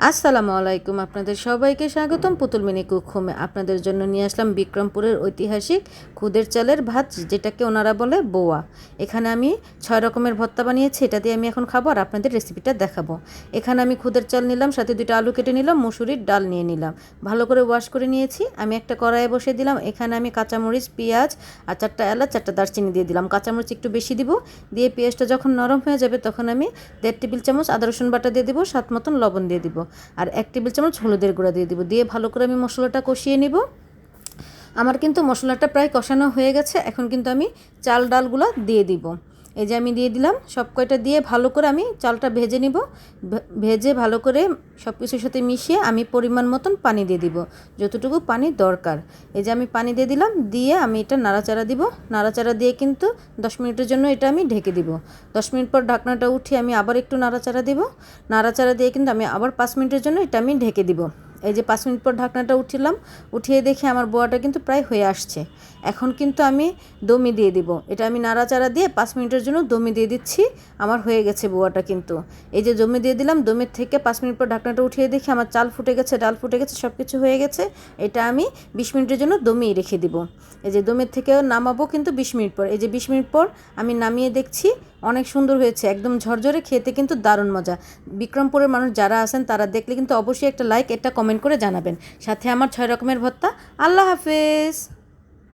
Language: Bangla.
আসসালামু আলাইকুম আপনাদের সবাইকে স্বাগতম পুতুল মিনি কুকহোমে। আপনাদের জন্য নিয়ে আসলাম বিক্রমপুরের ঐতিহাসিক খুদের চালের ভাত, যেটাকে ওনারা বলে বোয়া। এখানে আমি ছয় রকমের ভর্তা বানিয়েছি, এটা দিয়ে আমি এখন খাব আর আপনাদের রেসিপিটা দেখাবো। এখানে আমি খুদের চাল নিলাম, সাথে দুটো আলু কেটে নিলাম, মুসুরির ডাল নিয়ে নিলাম। ভালো করে ওয়াশ করে নিয়েছি, আমি একটা কড়াইয়ে বসে দিলাম। এখানে আমি কাঁচামরিচ, পেঁয়াজ আর চারটা এলাচ, চারটা দারচিনি দিয়ে দিলাম। কাঁচামরিচ একটু বেশি দিব, দিয়ে পেঁয়াজটা যখন নরম হয়ে যাবে তখন আমি দেড় টেবিল চামচ আদা রসুন বাটা দিয়ে দিব সাত মতন লবণ দিয়ে দিব। আর এক টেবিল চামচ হলুদের গুঁড়া দিয়ে দিব। দিয়ে ভালো করে আমি মশলাটা কষিয়ে নেব। আমার কিন্তু মশলাটা প্রায় কষানো হয়ে গেছে। এখন কিন্তু আমি চাল ডালগুলো দিয়ে দিব। এই যে আমি দিয়ে দিলাম, সব কয়টা দিয়ে ভালো করে আমি চালটা ভেজে নিব। ভেজে ভালো করে সব কিছুর সাথে মিশিয়ে আমি পরিমাণ মতন পানি দিয়ে দিব, যতটুকু পানি দরকার। এই যে আমি পানি দিয়ে দিলাম, দিয়ে আমি এটা নাড়াচাড়া দিব। নাড়াচাড়া দিয়ে কিন্তু দশ মিনিটের জন্য এটা আমি ঢেকে দিব। দশ মিনিট পর ঢাকনাটা উঠিয়ে আমি আবার একটু নাড়াচাড়া দিব। নাড়াচাড়া দিয়ে কিন্তু আমি আবার পাঁচ মিনিটের জন্য এটা আমি ঢেকে দিব। এই যে পাঁচ মিনিট পর ঢাকনাটা উঠিলাম, উঠিয়ে দেখি আমার বোয়াটা কিন্তু প্রায় হয়ে আসছে। এখন কিন্তু আমি দমি দিয়ে দিব। এটা আমি নাড়াচাড়া দিয়ে পাঁচ মিনিটের জন্য দমি দিয়ে দিচ্ছি, আমার হয়ে গেছে বোয়াটা কিন্তু। এই যে দমি দিয়ে দিলাম, দমের থেকে পাঁচ মিনিট পর ঢাকনাটা উঠিয়ে দেখি আমার চাল ফুটে গেছে, ডাল ফুটে গেছে সব কিছু হয়ে গেছে। এটা আমি বিশ মিনিটের জন্য দমি রেখে দিব। এই যে দমের থেকেও নামাবো কিন্তু বিশ মিনিট পর। এই যে বিশ মিনিট পর আমি নামিয়ে দেখছি অনেক সুন্দর হয়েছে, একদম ঝরঝরে, খেতে কিন্তু দারুণ মজা। বিক্রমপুরের মানুষ যারা আছেন তারা দেখলে কিন্তু অবশ্যই একটা লাইক একটা কমেন্ট করে জানাবেন। সাথে আমার ছয় রকমের ভত্তা। আল্লাহ হাফেজ।